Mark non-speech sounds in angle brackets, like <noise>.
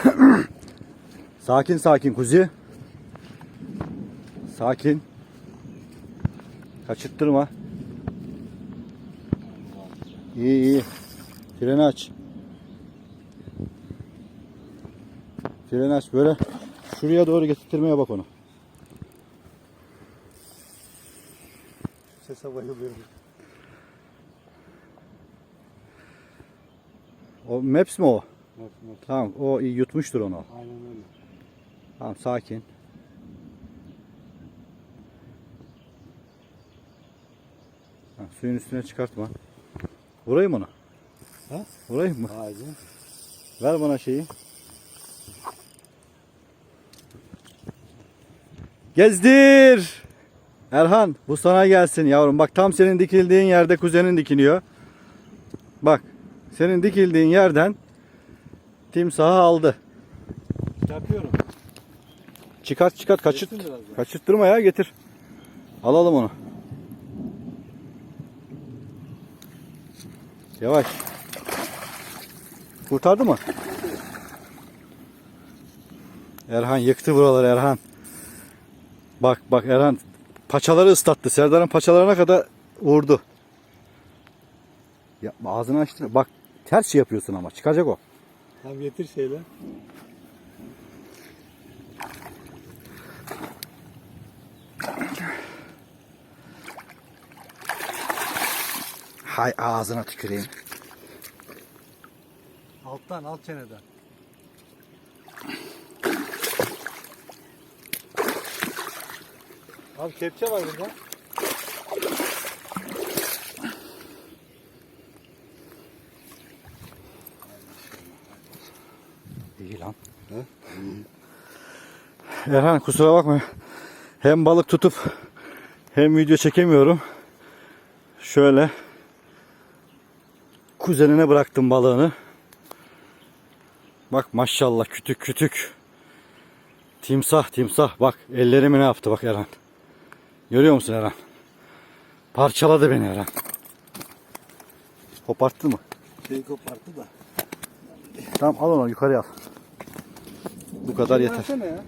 <clears throat> sakin sakin kuzi. Sakin. Kaçırttırma. İyi iyi. Freni aç. Freni aç böyle. Şuraya doğru getirtmeye bak onu. Sese bayılıyorum. O Maps mi o? Tamam o iyi yutmuştur onu. Aynen öyle. Tamam sakin. Ha, suyun üstüne çıkartma. Vurayım onu. Ha? Vurayım mı? Haydi. Ver bana şeyi. Gezdir. Erhan bu sana gelsin yavrum. Bak tam senin dikildiğin yerde kuzenin dikiliyor. Bak senin dikildiğin yerden timsahı aldı. Yapıyorum. Çıkart çıkart kaçırt. Kaçırttırma ya getir. Alalım onu. Yavaş. Kurtardı mı? Erhan yıktı buraları Erhan. Bak bak Erhan paçaları ıslattı. Serdar'ın paçalarına kadar vurdu. Ya ağzını açtı. Bak ters şey yapıyorsun ama çıkacak o. Tamam getir şeyle. Hay ağzına tüküreyim. Alttan alt çeneden. Abi kepçe var burada. İyi lan. Erhan kusura bakma. Hem balık tutup hem video çekemiyorum. Şöyle kuzenine bıraktım balığını. Bak maşallah kütük kütük. Timsah timsah bak ellerimi ne yaptı bak Erhan. Görüyor musun Erhan? Parçaladı beni Erhan. Koparttı mı? Şey koparttı da. Tamam al onu yukarıya al. Bu kadar yeter. Versene ya.